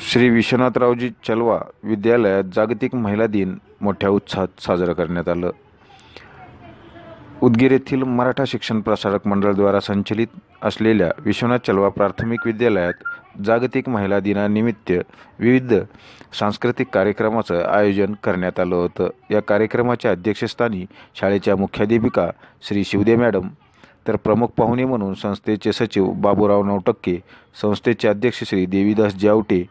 श्री विश्वनाथरावजी चलवा विद्यालयात जागतिक महिला दिन मोठ्या उत्साहात साजरं करण्यात आलं. उदगीर येथील मराठा शिक्षण प्रसारक मंडळद्वारा संचलित असलेल्या विश्वनाथ चलवा प्राथमिक विद्यालयात जागतिक महिला दिनानिमित्त विविध सांस्कृतिक कार्यक्रमाचं आयोजन करण्यात आलं होतं. या कार्यक्रमाच्या अध्यक्षस्थानी शाळेच्या मुख्याध्यापिका श्री शिवदे मॅडम तर प्रमुख पाहुणे म्हणून संस्थेचे सचिव बाबूराव नवटक्के संस्थेचे अध्यक्ष श्री देवीदास जावटे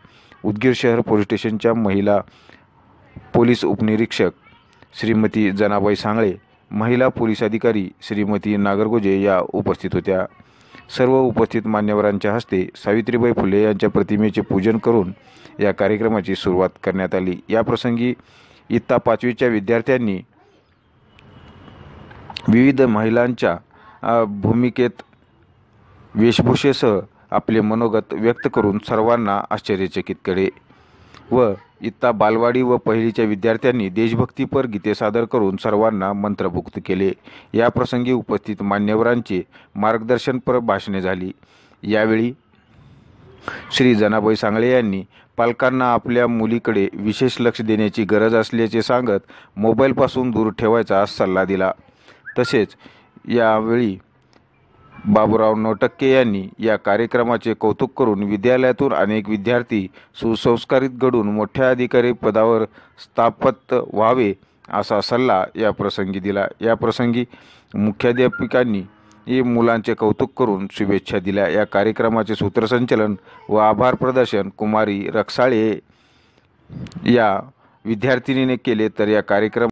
उदगीर शहर पोलीस स्टेशनच्या महिला पोलीस उपनिरीक्षक श्रीमती जनाबाई सांगळे महिला पोलीस अधिकारी श्रीमती नागरगोजे या उपस्थित होत्या. सर्व उपस्थित मान्यवरांच्या हस्ते सावित्रीबाई फुले यांच्या प्रतिमेचे पूजन करून या कार्यक्रमाची सुरुवात करण्यात आली. याप्रसंगी इयत्ता पाचवीच्या विद्यार्थ्यांनी विविध महिलांच्या भूमिकेत वेशभूषेसह आपले मनोगत व्यक्त करून सर्वांना आश्चर्यचकित केले. व इत्ता बालवाडी व पहिलीच्या विद्यार्थ्यांनी देशभक्तीपर गीते सादर करून सर्वांना मंत्रभुक्त केले. या प्रसंगी उपस्थित मान्यवरांचे मार्गदर्शनपर भाषणे झाली. यावेळी श्री जनाबाई सांगळे यांनी पालकांना आपल्या मुलीकडे विशेष लक्ष देण्याची गरज असल्याचे सांगत मोबाईलपासून दूर ठेवायचा सल्ला दिला. तसेच यावेळी बाबूराव नोटक्के यांनी या कार्यक्रमाचे कौतुक करून विद्यालयातून अनेक विद्यार्थी सुसंस्कारित घडून मोठ्या अधिकारी पदावर स्थापत व्हावे असा सल्ला या प्रसंगी दिला. या प्रसंगी मुख्याध्यापिकांनी मुलांचे कौतुक करून शुभेच्छा दिल्या. या कार्यक्रमाचे सूत्रसंचलन व आभार प्रदर्शन कुमारी रक्साळे या विद्यार्थिनीने केले. तर या कार्यक्रम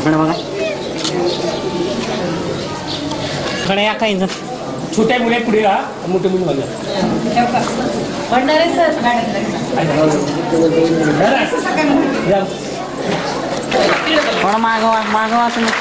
इकडे बघा. इकडे या काही छोट्या मुले पुढे राहा मोठे मुली या. थोडं मागवा मागवा तुम्ही.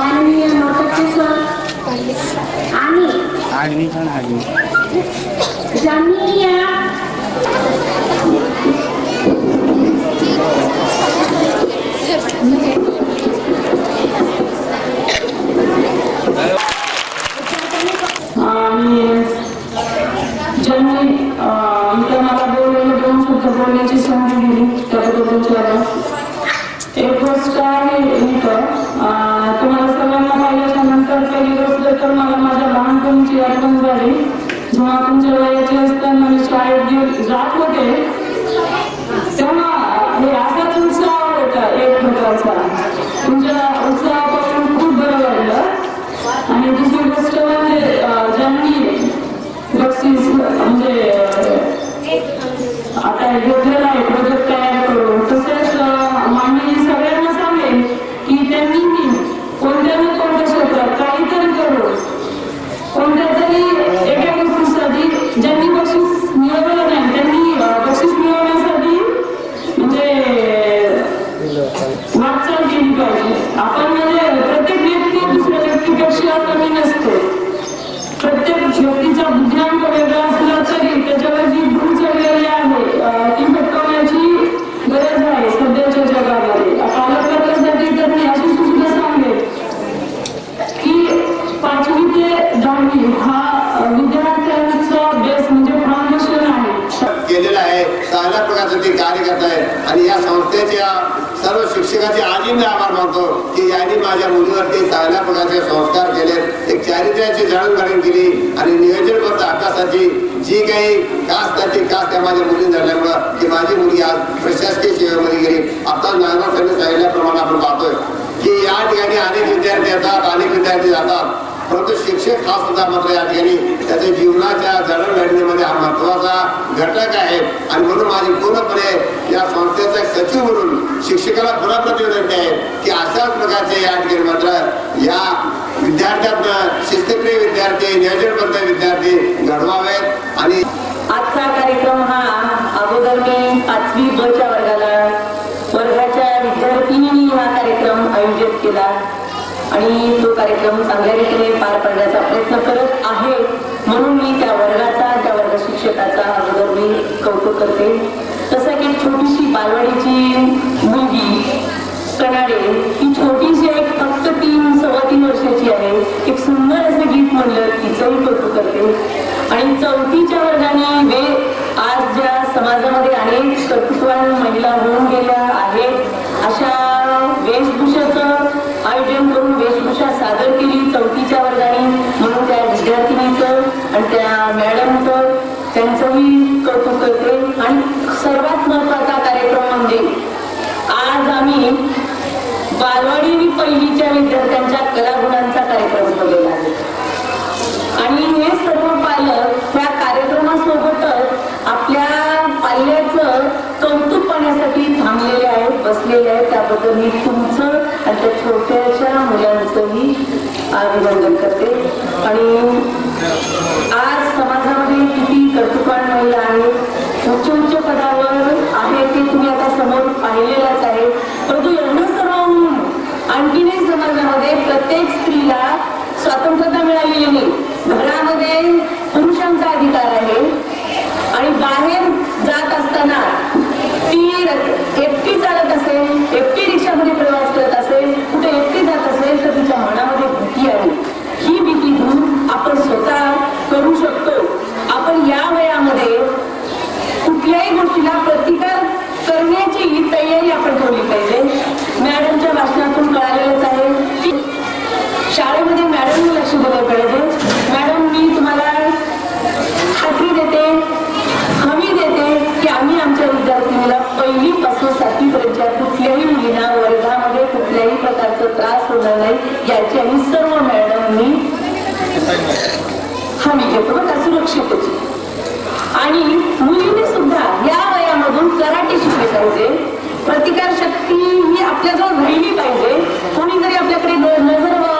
माननीय नौकरचे सर आणि आडवी पण आडवी जामिया आणि ज्यांनी अं, इथं मला बोललेले दोन शब्द बोलण्याची संधी दिली त्याबद्दल आणि दुसरी गोष्ट म्हणजे ज्यांनी बक्षीस म्हणजे आता पाचवी ते दहावी हा अं, विद्यार्थ्यांचा बेस म्हणजे फाउंडेशन आहे. केलेलं आहे चांगल्या प्रकारचं ते कार्य करत आहे आणि या संस्थेच्या सर्व शिक्षकाचे आजी मी आभार मानतो की यांनी माझ्या मुलीवरती चांगल्या प्रकारचे संस्कार केले. एक चारित्र्याची जडणघडण केली आणि नियोजनबद्ध अभ्यासाची. जी काही कास त्याची कास त्या माझ्या मुली धरल्यामुळं की माझी मुलगी आज प्रशासकीय सेवेमध्ये गेली. आता नागराव सांगितल्याप्रमाणे आपण पाहतोय की या ठिकाणी अनेक विद्यार्थी येतात अनेक विद्यार्थी जातात. परंतु शिक्षक हा सुद्धा मात्र या ठिकाणी त्याच्या जीवनाच्या जडणघडणीमध्ये हा महत्त्वाचा घटक आहे. आणि म्हणून माझी पूर्णपणे या संस्थेचा सचिव म्हणून शिक्षकाला पुन्हा विनंती आहे की अशाच प्रकारचे या ठिकाणी मात्र या विद्यार्थ्यांना शिस्तप्रिय विद्यार्थी नियोजनबद्ध विद्यार्थी घडवावेत. आणि आजचा कार्यक्रम हा अगोदर मी पाचवी बच्या वर्गाला वर्गाच्या विद्यार्थिनी हा कार्यक्रम आयोजित केला. आणि तो कार्यक्रम चांगल्या रीतीने पार पाडण्याचा प्रयत्न करत आहे. म्हणून मी त्या वर्गाचा त्या वर्ग शिक्षकाचा अगोदर मी कौतुक करते. तसं की छोटीशी बालवाडीची मुलगी कनाडे ही छोटीशी एक फक्त तीन सव्वा तीन वर्षाची आहे. एक सुंदर असं गीत म्हणलं तिचंही कौतुक करते. आणि चौथीच्या वर्गाने वे आज ज्या समाजामध्ये अनेक कर्तृत्वान महिला होऊन गेल्या परीक्षा सादर केली चौथीच्या वर्गाने. म्हणून त्या विद्यार्थिनीचं आणि त्या मॅडमचं त्यांचंही कौतुक करते. आणि सर्वात महत्त्वाचा कार्यक्रम म्हणजे आज आम्ही बालवाडी आणि पहिलीच्या विद्यार्थ्यांच्या कलागुणांचा कार्यक्रम ठेवलेला आहे. आणि हे सर्व पालक ह्या कार्यक्रमासोबतच आपल्या पाल्याचं कौतुक पाहण्यासाठी थांबलेले आहेत बसलेले आहेत. त्याबद्दल मी तुमचं आणि त्या छोट्याच्या मुलांचंही अभिनंदन करते. आणि आज समाजामध्ये किती कर्तृत्वान महिला आहेत उच्च उच्च पदावर आहे ते तुम्ही आता समोर पाहिलेलाच आहे. परंतु एवढं सर्व होऊन आणखीनही समाजामध्ये प्रत्येक स्त्रीला स्वातंत्र्यता मिळालेली नाही. घरामध्ये पुरुषांचा अधिकार आहे. आणि बाहेर जात असताना ती एकटी चालत असेल एकटी रिक्षामध्ये प्रवास करत असेल कुठे एकटी जात असेल तर तिच्या मनामध्ये भीती आहे ही भीती दूर आपण स्वतः करू शकतो आपण या वयामध्ये प्रत्येक गोष्टीला प्रतिकार करण्याची तयारी आपण ठेवली पाहिजे. मॅडमच्या भाषणातून कळालेलंच आहे की शाळेमध्ये मॅडम लक्ष दिलं पाहिजे मॅडम मी तुम्हाला खात्री देते हमी देते की आम्ही आमच्या विद्यार्थिनीला पहिलीपासून सातवीपर्यंतच्या कुठल्याही मुलींना वर्गामध्ये कुठल्याही प्रकारचा त्रास होणार नाही याची आम्ही सर्व मॅडमनी हमी घेतो. का सुरक्षितची आणि मुलींनी सुद्धा या वयामधून कराटे शिकले पाहिजे. प्रतिकार शक्ती ही आपल्याजवळ राहिली पाहिजे. कोणीतरी आपल्याकडे न- नजर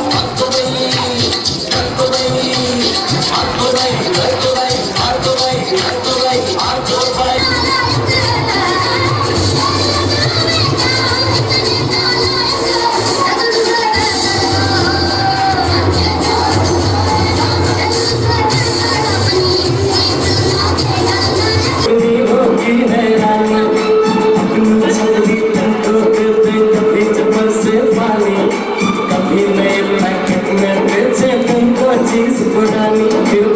Tell me you